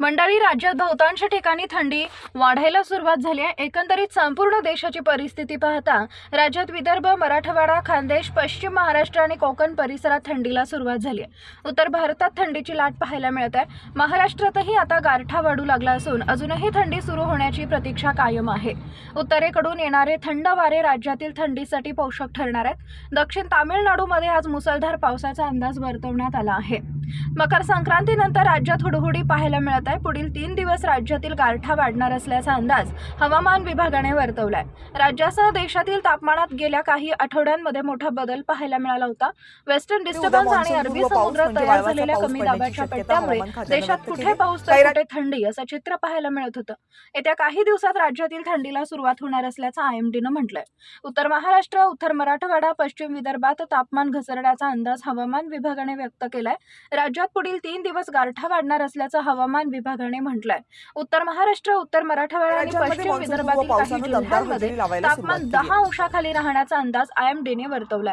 मंडळी राज्यात बहुतांश ठिकाणी थंडी वाढायला सुरुवात झाली आहे. एकंदरीत संपूर्ण देशाची परिस्थिती पाहता राज्यात विदर्भ मराठवाडा खानदेश पश्चिम महाराष्ट्र आणि कोकण परिसरात थंडीला सुरुवात झाली आहे. उत्तर भारतात थंडीची लाट पाहायला मिळत आहे. महाराष्ट्रातही आता गारठा वाढू लागला असून अजूनही थंडी सुरू होण्याची प्रतीक्षा कायम आहे. उत्तरेकडून येणारे थंड वारे राज्यातील थंडीसाठी पोषक ठरणार आहेत. दक्षिण तामिळनाडूमध्ये आज मुसळधार पावसाचा अंदाज वर्तवण्यात आला आहे. मकर संक्रांतीनंतर राज्यात हुडहुडी पाहायला मिळत आहे. पुढील तीन दिवस राज्यातील गारठा वाढणार असल्याचा अंदाज हवामान विभागाने वर्तवलाय. राज्यासह देशातील तापमानात गेल्या काही आठवड्यांमध्ये मोठा बदल पाहायला मिळाला होता. वेस्टर्न डिस्टर्बन्स आणि अरबी समुद्रात तयार झालेल्या कमी दाबाच्या पट्ट्यामुळे देशात कुठे पाऊस तर कुठे थंडी असं चित्र पाहायला मिळत होतं. येत्या काही दिवसात राज्यातील थंडीला सुरुवात होणार असल्याचं आय एम डीनं म्हटलंय. उत्तर महाराष्ट्र उत्तर मराठवाडा पश्चिम विदर्भात तापमान घसरण्याचा अंदाज हवामान विभागाने व्यक्त केलाय. राज्यात पुढील तीन दिवस गारठा वाढणार असल्याचं हवामान विभागाने म्हटलंय. उत्तर महाराष्ट्र उत्तर मराठवाडा आणि पश्चिम विदर्भातील काही जिल्ह्यांमध्ये तापमान दहा अंशाखाली राहण्याचा अंदाज आय एम डीने वर्तवलाय.